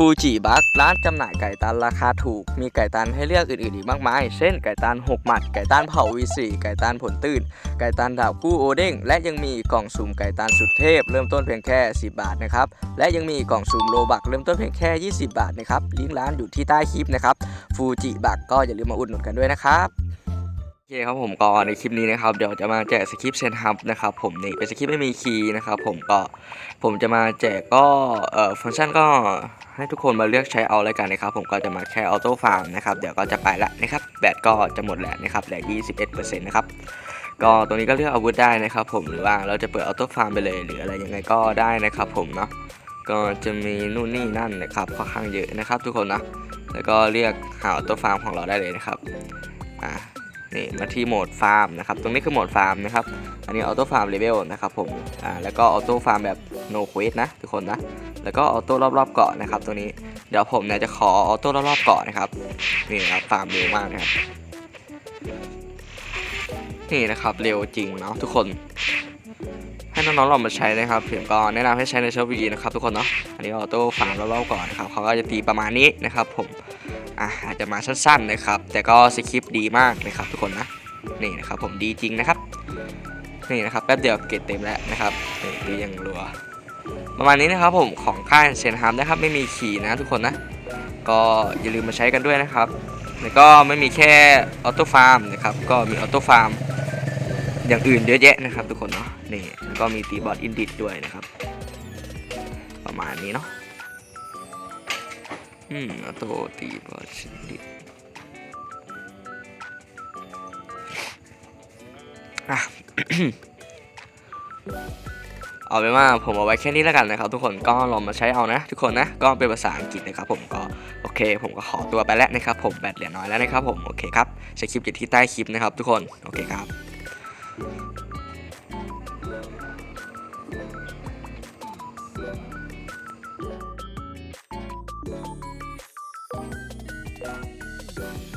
ฟูจิบักร้านจำหน่ายไก่ตันราคาถูก มีไก่ตันให้เลือกอื่นๆอีกมากมาย เช่นไก่ตัน 6 หมัด ไก่ตันเผาวีสีไก่ตันผลตื่น ไก่ตันดาบคู่โอเด้ง และยังมีกล่องสุ่มไก่ตันสุดเทพ เริ่มต้นเพียงแค่ 10 บาทนะครับ และยังมีกล่องสุ่มโลบักเริ่มต้นเพียงแค่ 20 บาทนะครับ ลิงก์ร้านอยู่ที่ใต้คลิปนะครับ ฟูจิบักก็อย่าลืมมาอุดหนุนกันด้วยนะครับ โอเคครับผมก็ในคลิปนี้นะครับเดี๋ยวจะมาแจกสคริปต์เซนฮับนะครับผมนี่เป็นสคริปต์ไม่มีคีย์นะครับผมก็ผมจะมาแจกก็เอ่อฟังก์ชันก็ให้ทุกคนมาเลือกใช้เอาเลยกันนะครับ ผมก็จะมาแค่ออโต้ฟาร์มนะครับเดี๋ยวก็จะไปละนะครับแบตก็จะหมดแล้วนะครับเหลือ21%นะครับก็ตรงนี้ก็เลือกอาวุธได้นะครับ ผมหรือว่าเราจะเปิดออโต้ฟาร์มไปเลยหรืออะไรยังไงก็ได้นะครับผมเนาะก็จะมีนู่นนี่นั่นนะครับค่อนข้างเยอะนะครับ ทุกคนนะแล้วก็เรียกหาออโต้ฟาร์มของเราได้เลยนะครับอ่า นี่มาที่โหมดฟาร์มนะครับตรงนี้คือโหมดฟาร์มนะครับอันนี้ออโต้ฟาร์มเลเวลนะครับผมอ่าแล้วก็ออโต้ฟาร์มแบบ no quest นะทุกคนนะแล้วก็ออโต้รอบๆเกาะนะครับตรงนี้เดี๋ยวผมเนี่ยจะขอออโต้รอบๆเกาะนะครับนี่นะครับฟาร์มเร็วมากนะครับนี่นะครับเร็วจริงเนาะทุกคนให้น้องๆลองมาใช้นะครับผมก็แนะนำให้ใช้ในเชิร์ฟวีนะครับทุกคนเนาะอันนี้ออโต้ฟาร์มรอบๆก่อนนะครับเขาก็จะตีประมาณนี้นะครับผม อะอาจจะมาสั้นๆนะครับ แต่ก็สคริปต์ดีมากนะครับทุกคนนะนี่นะครับผมดีจริงนะครับนี่นะครับแป๊บเดียวเกรดเต็มแล้วนะครับนี่ดูยังรัว ประมาณนี้นะครับผมของค่ายเซนฮัมนะครับไม่มีขี่นะทุกคนนะ ก็อย่าลืมมาใช้กันด้วยนะครับ แล้วก็ไม่มีแค่ออโต้ฟาร์มนะครับก็มีออโต้ฟาร์มอย่างอื่นเยอะแยะนะครับทุกคนเนาะนี่แล้วก็มีตีบอร์ดอินดิดด้วยนะครับ ประมาณนี้เนาะ อืมออโต้ตีบอร์ดอินดิดอะเอาเป็นว่าผมเอาไว้แค่นี้แล้วกันนะครับ ทุกคนก็ลองมาใช้เอานะ ทุกคนนะก็เป็นภาษาอังกฤษนะครับผมก็โอเค ผมก็ขอตัวไปแล้วนะครับผมแบตเหลือน้อยแล้วนะครับผมโอเคครับใช้คลิปอยู่ที่ใต้คลิปนะครับ ทุกคนโอเคครับ Bye.